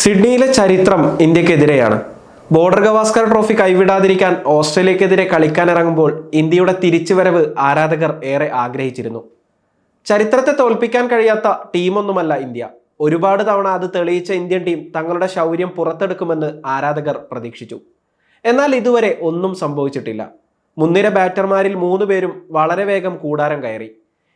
സിഡ്നിയിലെ ചരിത്രം ഇന്ത്യക്കെതിരെയാണ്. Border Gavaskar trophy കൈവിടാതിരിക്കാൻ ഓസ്ട്രേലിയക്കെതിരെ കളിക്കാനിറങ്ങുമ്പോൾ ഇന്ത്യയുടെ തിരിച്ചുവരവ് ആരാധകർ ഏറെ ആഗ്രഹിച്ചിരുന്നു. ചരിത്രത്തെ തോൽപ്പിക്കാൻ കഴിയാത്ത ടീമൊന്നുമല്ല ഇന്ത്യ. ഒരുപാട് തവണ അത് തെളിയിച്ച ഇന്ത്യൻ ടീം തങ്ങളുടെ ശൗര്യം പുറത്തെടുക്കുമെന്ന് ആരാധകർ പ്രതീക്ഷിച്ചു. എന്നാൽ ഇതുവരെ ഒന്നും സംഭവിച്ചിട്ടില്ല. മുൻനിര ബാറ്റർമാരിൽ മൂന്ന് പേരും വളരെ വേഗം കൂടാരം കയറി.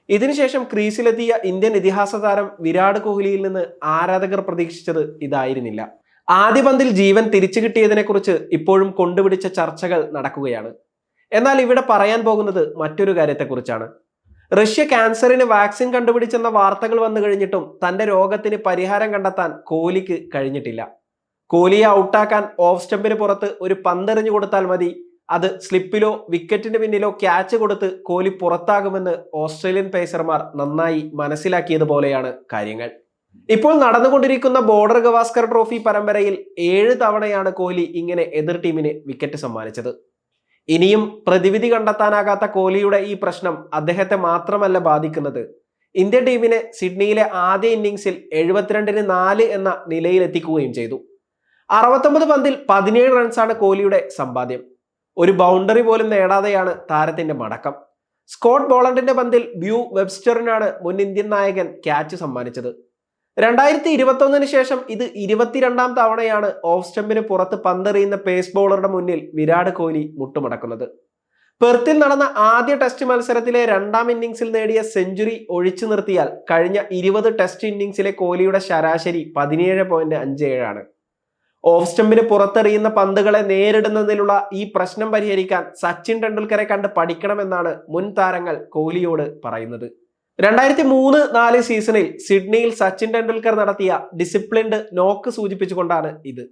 ഇതിനുശേഷം ക്രീസിലെത്തിയ ഇന്ത്യൻ ഇതിഹാസ താരം വിരാട് കോഹ്ലിയിൽ നിന്ന് ആരാധകർ പ്രതീക്ഷിച്ചത് ഇതായിരുന്നില്ല. ആദ്യ പന്തിൽ ജീവൻ തിരിച്ചു കിട്ടിയതിനെക്കുറിച്ച് ഇപ്പോഴും കൊണ്ടുപിടിച്ച ചർച്ചകൾ നടക്കുകയാണ്. എന്നാൽ ഇവിടെ പറയാൻ പോകുന്നത് മറ്റൊരു കാര്യത്തെക്കുറിച്ചാണ്. റഷ്യ ക്യാൻസറിന് വാക്സിൻ കണ്ടുപിടിച്ചെന്ന വാർത്തകൾ വന്നു കഴിഞ്ഞിട്ടും തന്റെ രോഗത്തിന് പരിഹാരം കണ്ടെത്താൻ കോഹ്ലിക്ക് കഴിഞ്ഞിട്ടില്ല. കോഹ്ലിയെ ഔട്ടാക്കാൻ ഓഫ് സ്റ്റമ്പിന് പുറത്ത് ഒരു പന്തെറിഞ്ഞു കൊടുത്താൽ മതി. അത് സ്ലിപ്പിലോ വിക്കറ്റിന്റെ പിന്നിലോ ക്യാച്ച് കൊടുത്ത് കോഹ്ലി പുറത്താകുമെന്ന് ഓസ്ട്രേലിയൻ പേസർമാർ നന്നായി മനസ്സിലാക്കിയതുപോലെയാണ് കാര്യങ്ങൾ. ഇപ്പോൾ നടന്നുകൊണ്ടിരിക്കുന്ന ബോർഡർ ഗവാസ്കർ ട്രോഫി പരമ്പരയിൽ ഏഴ് തവണയാണ് കോഹ്ലി ഇങ്ങനെ എതിർ ടീമിന് വിക്കറ്റ് സമ്മാനിച്ചത്. ഇനിയും പ്രതിവിധി കണ്ടെത്താനാകാത്ത കോഹ്ലിയുടെ ഈ പ്രശ്നം അദ്ദേഹത്തെ മാത്രമല്ല ബാധിക്കുന്നത്. ഇന്ത്യൻ ടീമിനെ സിഡ്നിയിലെ ആദ്യ ഇന്നിംഗ്സിൽ എഴുപത്തിരണ്ടിന് നാല് എന്ന നിലയിലെത്തിക്കുകയും ചെയ്തു. അറുപത്തൊമ്പത് പന്തിൽ പതിനേഴ് റൺസാണ് കോഹ്ലിയുടെ സമ്പാദ്യം. ഒരു ബൗണ്ടറി പോലും നേടാതെയാണ് താരത്തിന്റെ മടക്കം. സ്കോട്ട് ബോളണ്ടിന്റെ പന്തിൽ ബ്യൂ വെബ്സ്റ്ററിനാണ് മുൻ ഇന്ത്യൻ നായകൻ ക്യാച്ച് സമ്മാനിച്ചത്. രണ്ടായിരത്തി ഇരുപത്തൊന്നിന് ശേഷം ഇത് ഇരുപത്തിരണ്ടാം തവണയാണ് ഓഫ് സ്റ്റമ്പിന് പുറത്ത് പന്തെറിയുന്ന പേസ് ബോളറുടെ മുന്നിൽ വിരാട് കോഹ്ലി മുട്ടുമടക്കുന്നത്. പെർത്തിൽ നടന്ന ആദ്യ ടെസ്റ്റ് മത്സരത്തിലെ രണ്ടാം ഇന്നിംഗ്സിൽ നേടിയ സെഞ്ചുറി ഒഴിച്ചു നിർത്തിയാൽ കഴിഞ്ഞ ഇരുപത് ടെസ്റ്റ് ഇന്നിംഗ്സിലെ കോഹ്ലിയുടെ ശരാശരി പതിനേഴ് പോയിന്റ് അഞ്ച് ഏഴാണ് ഓഫ് സ്റ്റമ്പിന് പുറത്തെറിയുന്ന പന്തുകളെ നേരിടുന്നതിലുള്ള ഈ പ്രശ്നം പരിഹരിക്കാൻ സച്ചിൻ ടെണ്ടുൽക്കറെ കണ്ട് പഠിക്കണമെന്നാണ് മുൻ താരങ്ങൾ കോഹ്ലിയോട് പറയുന്നത്. രണ്ടായിരത്തി മൂന്ന് നാല് സീസണിൽ സിഡ്നിയിൽ സച്ചിൻ ടെണ്ടുൽക്കർ നടത്തിയ ഡിസിപ്ലിൻഡ് നോക്ക് സൂചിപ്പിച്ചുകൊണ്ടാണ് ഇത്.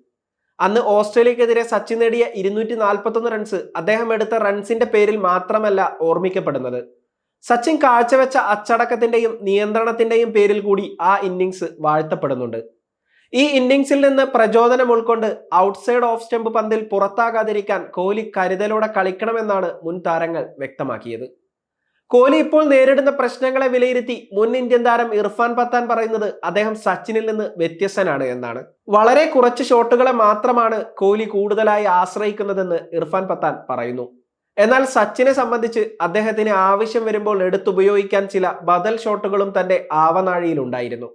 അന്ന് ഓസ്ട്രേലിയക്കെതിരെ സച്ചിൻ നേടിയ ഇരുന്നൂറ്റി നാൽപ്പത്തൊന്ന് റൺസ് അദ്ദേഹം എടുത്ത റൺസിന്റെ പേരിൽ മാത്രമല്ല ഓർമ്മിക്കപ്പെടുന്നത്. സച്ചിൻ കാഴ്ചവെച്ച അച്ചടക്കത്തിന്റെയും നിയന്ത്രണത്തിന്റെയും പേരിൽ കൂടി ആ ഇന്നിങ്സ് വാഴ്ത്തപ്പെടുന്നുണ്ട്. ഈ ഇന്നിങ്സിൽ നിന്ന് പ്രചോദനം ഉൾക്കൊണ്ട് ഔട്ട്സൈഡ് ഓഫ് സ്റ്റെമ്പ് പന്തിൽ പുറത്താകാതിരിക്കാൻ കോഹ്ലി കരുതലോടെ കളിക്കണമെന്നാണ് മുൻ താരങ്ങൾ വ്യക്തമാക്കിയത്. കോഹ്ലി ഇപ്പോൾ നേരിടുന്ന പ്രശ്നങ്ങളെ വിലയിരുത്തി മുൻ ഇന്ത്യൻ താരം ഇർഫാൻ പത്താൻ പറയുന്നത് അദ്ദേഹം സച്ചിനിൽ നിന്ന് വ്യത്യസ്തനാണ് എന്നാണ്. വളരെ കുറച്ച് ഷോട്ടുകളെ മാത്രമാണ് കോഹ്ലി കൂടുതലായി ആശ്രയിക്കുന്നതെന്ന് ഇർഫാൻ പത്താൻ പറയുന്നു. എന്നാൽ സച്ചിനെ സംബന്ധിച്ച് അദ്ദേഹത്തിന് ആവശ്യം വരുമ്പോൾ എടുത്തുപയോഗിക്കാൻ ചില ബദൽ ഷോട്ടുകളും തന്റെ ആവനാഴിയിലുണ്ടായിരുന്നു.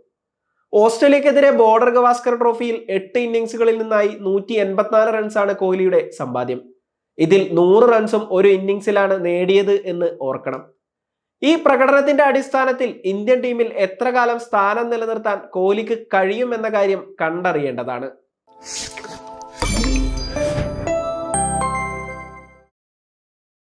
ഓസ്ട്രേലിയക്കെതിരെ ബോർഡർ ഗവാസ്കർ ട്രോഫിയിൽ എട്ട് ഇന്നിംഗ്സുകളിൽ നിന്നായി നൂറ്റി എൺപത്തിനാല് റൺസാണ് കോഹ്ലിയുടെ സമ്പാദ്യം. ഇതിൽ നൂറ് റൺസും ഒരു ഇന്നിംഗ്സിലാണ് നേടിയത് എന്ന് ഓർക്കണം. ഈ പ്രകടനത്തിന്റെ അടിസ്ഥാനത്തിൽ ഇന്ത്യൻ ടീമിൽ എത്ര കാലം സ്ഥാനം നിലനിർത്താൻ കോഹ്ലിക്ക് കഴിയും എന്ന കാര്യം കണ്ടറിയേണ്ടതാണ്.